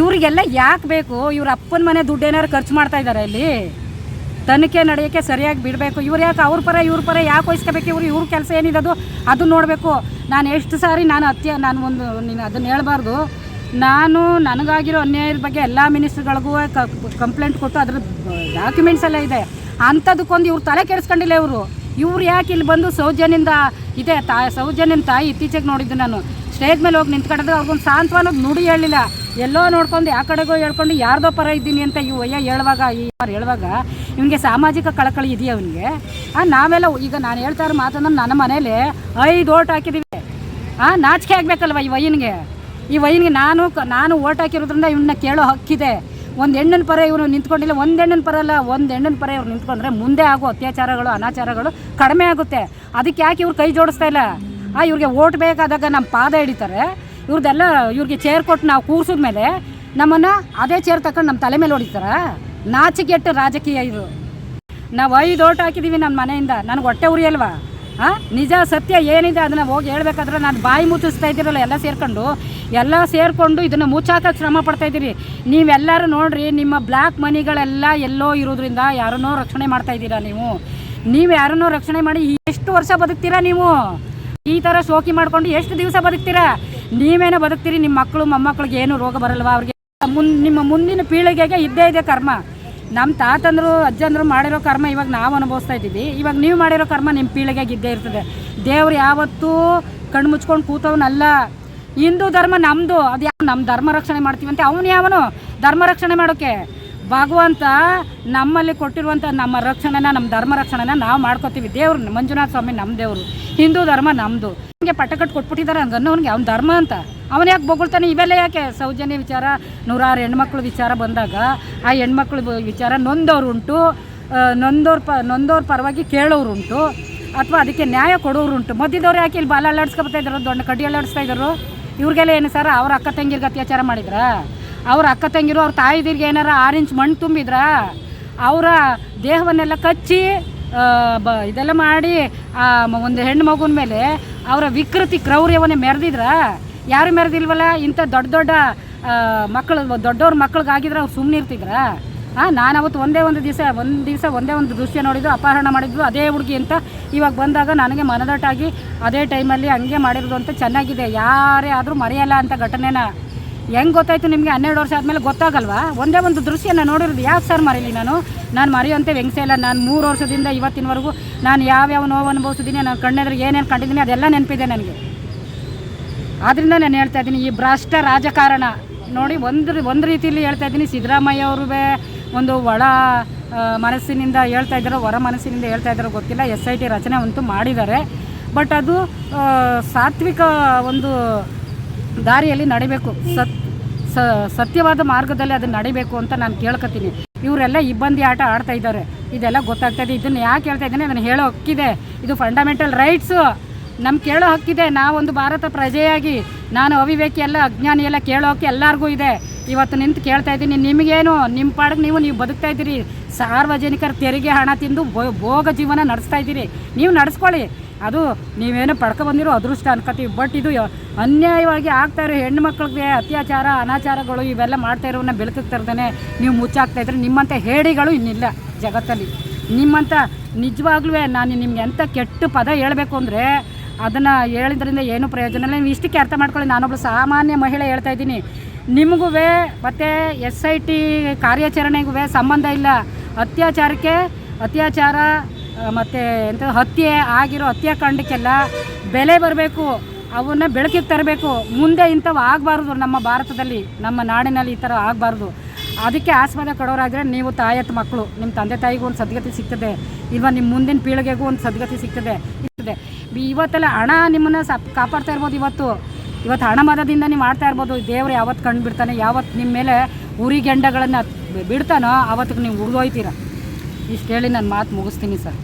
ಇವರಿಗೆಲ್ಲ ಯಾಕೆ ಬೇಕು? ಇವ್ರ ಅಪ್ಪನ ಮನೆ ದುಡ್ಡು ಏನಾರು ಖರ್ಚು ಮಾಡ್ತಾ ಇದ್ದಾರೆ ಇಲ್ಲಿ ತನಿಖೆ ನಡೆಯೋಕ್ಕೆ ಸರಿಯಾಗಿ ಬಿಡಬೇಕು. ಇವ್ರು ಯಾಕೆ ಅವ್ರ ಪರ, ಇವ್ರ ಪರ ಯಾಕೆ ವಹಿಸ್ಕೋಬೇಕು? ಇವ್ರು, ಇವ್ರ ಕೆಲಸ ಏನಿದೆ ಅದು ನೋಡಬೇಕು. ನಾನು ಎಷ್ಟು ಸಾರಿ ನಾನು ಅತ್ಯ, ನಾನು ಒಂದು, ನೀನು ಅದನ್ನು ಹೇಳ್ಬಾರ್ದು. ನಾನು ನನಗಾಗಿರೋ ಅನ್ಯಾಯದ ಬಗ್ಗೆ ಎಲ್ಲ ಮಿನಿಸ್ಟ್ರ್ಗಳಿಗೂ ಕಂಪ್ಲೇಂಟ್ ಕೊಟ್ಟು ಅದ್ರ ಡಾಕ್ಯುಮೆಂಟ್ಸ್ ಎಲ್ಲ ಇದೆ. ಅಂಥದಕ್ಕೊಂದು ಇವ್ರು ತಲೆ ಕೆಡಿಸ್ಕೊಂಡಿಲ್ಲ ಇವರು. ಇವ್ರು ಯಾಕೆ ಇಲ್ಲಿ ಬಂದು ಸೌಜನ್ಯದಿಂದ ಇದೆ, ತಾ, ಸೌಜನ್ಯನ ತಾಯಿ ಇತ್ತೀಚೆಗೆ ನೋಡಿದ್ದು ನಾನು. ಸ್ಟೇಜ್ ಮೇಲೆ ಹೋಗಿ ನಿಂತ್ಕೊಂಡಿದ್ರೆ ಅವ್ರಿಗೊಂದು ಸಾಂತ್ವನದ ನುಡಿ ಹೇಳಿಲ್ಲ ಎಲ್ಲೋ ನೋಡ್ಕೊಂಡು ಯಾವ ಕಡೆಗೋ ಹೇಳ್ಕೊಂಡು ಯಾರ್ದೋ ಪರ ಇದ್ದೀನಿ ಅಂತ ಈ ಅಯ್ಯ ಹೇಳುವಾಗ, ಈ ಹೇಳುವಾಗ ಇವನಿಗೆ ಸಾಮಾಜಿಕ ಕಳಕಳಿ ಇದೆಯಾ ಅವನಿಗೆ? ನಾವೆಲ್ಲ ಈಗ ನಾನು ಹೇಳ್ತಾ ಇರೋ ಮಾತನ್ನು ನನ್ನ ಮನೇಲಿ ಐದು ಓಟ್ ಹಾಕಿದ್ದೀವಿ ಹಾಂ ನಾಚಿಕೆ ಆಗಬೇಕಲ್ವ ಈ ವಯ್ಯನಿಗೆ? ಈ ವಯ್ಯನಿಗೆ ನಾನು ನಾನು ಓಟ್ ಹಾಕಿರೋದ್ರಿಂದ ಇವನ್ನ ಕೇಳೋ ಹಕ್ಕಿದೆ. ಒಂದು ಹೆಣ್ಣಿನ ಪರ ಇವನು ನಿಂತ್ಕೊಂಡಿಲ್ಲ, ಒಂದು ಹೆಣ್ಣಿನ ಪರ ಅಲ್ಲ, ಒಂದು ಹೆಣ್ಣಿನ ಪರ ಇವ್ರು ನಿಂತ್ಕೊಂಡ್ರೆ ಮುಂದೆ ಆಗೋ ಅತ್ಯಾಚಾರಗಳು, ಅನಾಚಾರಗಳು ಕಡಿಮೆ ಆಗುತ್ತೆ. ಅದಕ್ಕೆ ಯಾಕೆ ಇವ್ರು ಕೈ ಜೋಡಿಸ್ತಾ ಇಲ್ಲ? ಆ, ಇವ್ರಿಗೆ ಓಟ್ ಬೇಕಾದಾಗ ನಮ್ಮ ಪಾದ ಹಿಡಿತಾರೆ. ಇವ್ರದ್ದೆಲ್ಲ ಇವ್ರಿಗೆ ಚೇರ್ ಕೊಟ್ಟು ನಾವು ಕೂರ್ಸಿದ್ಮೇಲೆ ನಮ್ಮನ್ನು ಅದೇ ಚೇರ್ ತಕೊಂಡು ನಮ್ಮ ತಲೆ ಮೇಲೆ ಹೊಡಿತಾರ? ನಾಚಿಗೆಟ್ಟು ರಾಜಕೀಯ ಇದು. ನಾವು ಐದು ಓಟ್ ಹಾಕಿದ್ದೀವಿ ನನ್ನ ಮನೆಯಿಂದ. ನನಗೆ ಹೊಟ್ಟೆ ಉರಿಯಲ್ವಾ? ಹಾಂ ನಿಜ ಸತ್ಯ ಏನಿದೆ ಅದನ್ನು ಹೋಗಿ ಹೇಳ್ಬೇಕಾದ್ರೆ ನಾನು ಬಾಯಿ ಮುಚ್ಚಿಸ್ತಾ ಇದ್ದೀರಲ್ಲ ಎಲ್ಲ ಸೇರ್ಕೊಂಡು. ಎಲ್ಲ ಸೇರಿಕೊಂಡು ಇದನ್ನು ಮುಚ್ಚಾಕಕ್ಕೆ ಶ್ರಮ ಪಡ್ತಾ ಇದ್ದೀರಿ. ನೀವೆಲ್ಲರೂ ನೋಡ್ರಿ, ನಿಮ್ಮ ಬ್ಲ್ಯಾಕ್ ಮನಿಗಳೆಲ್ಲ ಎಲ್ಲೋ ಇರೋದ್ರಿಂದ ಯಾರನ್ನೋ ರಕ್ಷಣೆ ಮಾಡ್ತಾ ಇದ್ದೀರಾ ನೀವು? ನೀವು ಯಾರನ್ನೋ ರಕ್ಷಣೆ ಮಾಡಿ ಎಷ್ಟು ವರ್ಷ ಬದುಕ್ತೀರಾ ನೀವು? ಈ ಥರ ಶೋಕಿ ಮಾಡ್ಕೊಂಡು ಎಷ್ಟು ದಿವಸ ಬದುಕ್ತೀರಾ? ನೀವೇನೋ ಬದುಕ್ತೀರಿ ನಿಮ್ಮ ಮಕ್ಕಳು, ಮೊಮ್ಮಕ್ಕಳಿಗೆ ಏನು ರೋಗ ಬರಲ್ವಾ? ಅವ್ರಿಗೆ ಮುನ್, ನಿಮ್ಮ ಮುಂದಿನ ಪೀಳಿಗೆಗೆ ಇದ್ದೇ ಇದೆ ಕರ್ಮ. ನಮ್ಮ ತಾತಂದ್ರು, ಅಜ್ಜಂದ್ರು ಮಾಡಿರೋ ಕರ್ಮ ಇವಾಗ ನಾವು ಅನುಭವಿಸ್ತಾ ಇದ್ದೀವಿ. ಇವಾಗ ನೀವು ಮಾಡಿರೋ ಕರ್ಮ ನಿಮ್ಮ ಪೀಳಿಗೆಗೆ ಇದ್ದೇ ಇರ್ತದೆ. ದೇವ್ರು ಯಾವತ್ತೂ ಕಣ್ಣು ಮುಚ್ಕೊಂಡು ಕೂತವನಲ್ಲ. ಹಿಂದೂ ಧರ್ಮ ನಮ್ಮದು ಅದು ಯಾವ ನಮ್ಮ ಧರ್ಮ ರಕ್ಷಣೆ ಮಾಡ್ತೀವಂತೆ? ಅವನು ಯಾವನು? ಧರ್ಮ ರಕ್ಷಣೆ ಮಾಡೋಕ್ಕೆ ಭಗವಂತ ನಮ್ಮಲ್ಲಿ ಕೊಟ್ಟಿರುವಂಥ ನಮ್ಮ ರಕ್ಷಣೆನ, ನಮ್ಮ ಧರ್ಮ ರಕ್ಷಣೆನ ನಾವು ಮಾಡ್ಕೋತೀವಿ. ದೇವ್ರು ಮಂಜುನಾಥ ಸ್ವಾಮಿ ನಮ್ಮ ದೇವರು. ಹಿಂದೂ ಧರ್ಮ ನಮ್ಮದು ಹಿಂಗೆ ಪಟ್ಟಕಟ್ಟು ಕೊಟ್ಬಿಟ್ಟಿದ್ದಾರೆ ಹಂಗನ್ನು ಅವ್ನಿಗೆ ಅವ್ನ ಧರ್ಮ ಅಂತ. ಅವನು ಯಾಕೆ ಬೊಗಳ್ತಾನೆ? ಇವೆಲ್ಲ ಯಾಕೆ? ಸೌಜನ್ಯ ವಿಚಾರ, ನೂರಾರು ಹೆಣ್ಮಕ್ಳು ವಿಚಾರ ಬಂದಾಗ ಆ ಹೆಣ್ಮಕ್ಳು ವಿಚಾರ ನೊಂದವ್ರುಂಟು ನೊಂದವ್ರ ಪ, ನೊಂದವ್ರ ಪರವಾಗಿ ಕೇಳೋರುಂಟು ಅಥವಾ ಅದಕ್ಕೆ ನ್ಯಾಯ ಕೊಡೋರುಂಟು ಮಧ್ಯದವ್ರು ಯಾಕೆ ಇಲ್ಲಿ ಬಾಲ ಅಲ್ಲಾಡ್ಸ್ಕೊಳ್ತಾ ಇದ್ರು? ದೊಡ್ಡ ಕಡ್ಡಿ ಅಲ್ಲಾಡಿಸ್ತಾ ಇದ್ರು? ಇವ್ರಿಗೆಲ್ಲ ಏನು ಸರ್? ಅವ್ರ ಅಕ್ಕ ತಂಗಿರ್ಗೆ ಅತ್ಯಾಚಾರ ಮಾಡಿದ್ರಾ? ಅವ್ರ ಅಕ್ಕ ತಂಗಿರು ಅವ್ರ ತಾಯಿದಿರ್ಗೆ ಏನಾರ ಆರು ಇಂಚ್ ಮಣ್ಣು ತುಂಬಿದ್ರ ಅವರ ದೇಹವನ್ನೆಲ್ಲ ಕಚ್ಚಿ ಬ, ಇದೆಲ್ಲ ಮಾಡಿ ಒಂದು ಹೆಣ್ಣು ಮಗುನ ಮೇಲೆ ಅವರ ವಿಕೃತಿ ಕ್ರೌರ್ಯವನ್ನೇ ಮೆರೆದಿದ್ರ. ಯಾರು ಮೆರೆದಿಲ್ವಲ್ಲ? ಇಂಥ ದೊಡ್ಡ ದೊಡ್ಡ ಮಕ್ಕಳು, ದೊಡ್ಡವ್ರ ಮಕ್ಳಿಗಾಗಿದ್ರೆ ಅವ್ರು ಸುಮ್ಮನೆ ಇರ್ತಿದ್ರ. ಹಾಂ ನಾನು ಅವತ್ತು ಒಂದೇ ಒಂದು ದಿವಸ ಒಂದು ದಿವಸ ಒಂದೇ ಒಂದು ದೃಶ್ಯ ನೋಡಿದ್ರು ಅಪಹರಣ ಮಾಡಿದ್ದು ಅದೇ ಹುಡುಗಿ ಅಂತ ಇವಾಗ ಬಂದಾಗ ನನಗೆ ಮನದಟ್ಟಾಗಿ ಅದೇ ಟೈಮಲ್ಲಿ ಹಂಗೆ ಮಾಡಿರೋದು ಅಂತ ಚೆನ್ನಾಗಿದೆ. ಯಾರೇ ಆದರೂ ಮರೆಯಲ್ಲ ಅಂತ ಘಟನೆನ. ಹೆಂಗೆ ಗೊತ್ತಾಯಿತು ನಿಮಗೆ? ಹನ್ನೆರಡು ವರ್ಷ ಆದಮೇಲೆ ಗೊತ್ತಾಗಲ್ವಾ? ಒಂದೇ ಒಂದು ದೃಶ್ಯನ ನೋಡಿರೋದು ಯಾಕೆ ಸರ್ ಮರೀಲಿ ನಾನು? ನಾನು ಮರೆಯುವಂತೆ ವ್ಯಂಗ್ಸೆ ಇಲ್ಲ. ನಾನು ಮೂರು ವರ್ಷದಿಂದ ಇವತ್ತಿನವರೆಗೂ ನಾನು ಯಾವ್ಯಾವ ನೋವು ಅನುಭವಿಸಿದ್ದೀನಿ, ನಾನು ಕಣ್ಣೆದ್ರೆ ಏನೇನು ಕಂಡಿದ್ದೀನಿ ಅದೆಲ್ಲ ನೆನಪಿದೆ ನನಗೆ. ಆದ್ದರಿಂದ ನಾನು ಹೇಳ್ತಾ ಇದ್ದೀನಿ, ಈ ಭ್ರಷ್ಟ ರಾಜಕಾರಣ ನೋಡಿ ಒಂದು ಒಂದು ರೀತಿಯಲ್ಲಿ ಹೇಳ್ತಾ ಇದ್ದೀನಿ. ಸಿದ್ದರಾಮಯ್ಯ ಅವರು ಒಂದು ಒಳ ಮನಸ್ಸಿನಿಂದ ಹೇಳ್ತಾ ಇದ್ದಾರೋ, ಹೊರ ಮನಸ್ಸಿನಿಂದ ಹೇಳ್ತಾ ಇದ್ದಾರೋ ಗೊತ್ತಿಲ್ಲ. ಎಸ್ ಐ ಟಿ ರಚನೆ ಅಂತೂ ಮಾಡಿದ್ದಾರೆ. ಬಟ್ ಅದು ಸಾತ್ವಿಕ ಒಂದು ದಾರಿಯಲ್ಲಿ ನಡಿಬೇಕು. ಸತ್ ಸತ್ಯವಾದ ಮಾರ್ಗದಲ್ಲಿ ಅದು ನಡಿಬೇಕು ಅಂತ ನಾನು ಕೇಳ್ಕೊತೀನಿ ಇವರೆಲ್ಲ ಇಬ್ಬಂದಿ ಆಟ ಆಡ್ತಾ ಇದ್ದಾರೆ. ಇದೆಲ್ಲ ಗೊತ್ತಾಗ್ತಾ ಇದೆ. ಇದನ್ನು ಯಾಕೆ ಹೇಳ್ತಾ ಇದ್ದೀನಿ? ಅದನ್ನು ಹೇಳೋ ಹಕ್ಕಿದೆ ಇದು ಫಂಡಮೆಂಟಲ್ ರೈಟ್ಸು ನಮ್ಗೆ ಕೇಳೋ ಹಕ್ಕಿದೆ ನಾವೊಂದು ಭಾರತ ಪ್ರಜೆಯಾಗಿ, ನಾನು ಅವಿವೇಕಿ ಎಲ್ಲ, ಅಜ್ಞಾನಿ ಎಲ್ಲ ಕೇಳೋ ಹಕ್ಕಿ ಎಲ್ಲರಿಗೂ ಇದೆ. ಇವತ್ತು ನಿಂತು ಕೇಳ್ತಾ ಇದ್ದೀನಿ, ನಿಮಗೇನು ನಿಮ್ಮ ಪಾಡಿಗೆ ನೀವು ನೀವು ಬದುಕ್ತಾ ಇದ್ದೀರಿ. ಸಾರ್ವಜನಿಕರ ತೆರಿಗೆ ಹಣ ತಿಂದು ಭೋಗ ಜೀವನ ನಡೆಸ್ತಾ ಇದ್ದೀರಿ. ನೀವು ನಡೆಸ್ಕೊಳ್ಳಿ. ಅದು ನೀವೇನು ಪಡ್ಕೊ ಬಂದಿರೋ ಅದೃಷ್ಟ ಅನ್ಕೋತೀವಿ ಬಟ್ ಇದು ಅನ್ಯಾಯವಾಗಿ ಆಗ್ತಾ ಇರೋ ಹೆಣ್ಣು ಮಕ್ಕಳಿಗೆ ಅತ್ಯಾಚಾರ, ಅನಾಚಾರಗಳು ಇವೆಲ್ಲ ಮಾಡ್ತಾ ಇರೋನ್ನ ಬೆಳಕಿಗೆ ತರದೇ ನೀವು ಮುಚ್ಚಾಕ್ತಾ ಇದ್ರೆ ನಿಮ್ಮಂಥ ಹೇಡಿಗಳು ಇನ್ನಿಲ್ಲ ಜಗತ್ತಲ್ಲಿ. ನಿಮ್ಮಂಥ ನಿಜವಾಗ್ಲೂ ನಾನು ನಿಮ್ಗೆ ಎಂಥ ಕೆಟ್ಟ ಪದ ಹೇಳಬೇಕು ಅಂದರೆ ಅದನ್ನು ಹೇಳಿದ್ರಿಂದ ಏನು ಪ್ರಯೋಜನ ಇಲ್ಲ. ನೀವು ಇಷ್ಟಕ್ಕೆ ಅರ್ಥ ಮಾಡ್ಕೊಳ್ಳಿ ನಾನೊಬ್ಬಳು ಸಾಮಾನ್ಯ ಮಹಿಳೆ ಹೇಳ್ತಾ ಇದ್ದೀನಿ. ನಿಮಗೂ ಮತ್ತು ಎಸ್ ಐ ಟಿ ಕಾರ್ಯಾಚರಣೆಗೂ ಸಂಬಂಧ ಇಲ್ಲ. ಅತ್ಯಾಚಾರಕ್ಕೆ ಅತ್ಯಾಚಾರ ಮತ್ತು ಎಂಥ ಹತ್ಯೆ ಆಗಿರೋ ಹತ್ಯಾಕಾಂಡಕ್ಕೆಲ್ಲ ಬೆಲೆ ಬರಬೇಕು. ಅವನ್ನ ಬೆಳಕಿಗೆ ತರಬೇಕು. ಮುಂದೆ ಇಂಥವು ಆಗಬಾರ್ದು ನಮ್ಮ ಭಾರತದಲ್ಲಿ, ನಮ್ಮ ನಾಡಿನಲ್ಲಿ ಈ ಥರ ಆಗಬಾರ್ದು. ಅದಕ್ಕೆ ಆಸ್ಪದ ಕೊಡೋರಾದರೆ ನೀವು ತಾಯತ್ ಮಕ್ಕಳು. ನಿಮ್ಮ ತಂದೆ ತಾಯಿಗೂ ಒಂದು ಸದ್ಗತಿ ಸಿಗ್ತದೆ. ಇಲ್ವಾ, ನಿಮ್ಮ ಮುಂದಿನ ಪೀಳಿಗೆಗೂ ಒಂದು ಸದ್ಗತಿ ಸಿಗ್ತದೆ. ಇರ್ತದೆ ಬಿ- ಇವತ್ತೆಲ್ಲ ಹಣ ನಿಮ್ಮನ್ನು ಸಪ್ ಕಾಪಾಡ್ತಾ ಇರ್ಬೋದು ಇವತ್ತು. ಇವತ್ತು ಹಣ ಮದದಿಂದ ನೀವು ಮಾಡ್ತಾ ಇರ್ಬೋದು. ದೇವ್ರು ಯಾವತ್ತು ಕಂಡು ಬಿಡ್ತಾನೆ ಯಾವತ್ತು ನಿಮ್ಮ ಮೇಲೆ ಉರಿ ಗೆಂಡಗಳನ್ನು ಬಿಡ್ತಾನೋ ಆವತ್ತಿಗೆ ನೀವು ಉರಿದೋಯ್ತೀರ. ಇಷ್ಟು ಹೇಳಿ ನಾನು ಮಾತು ಮುಗಿಸ್ತೀನಿ ಸರ್.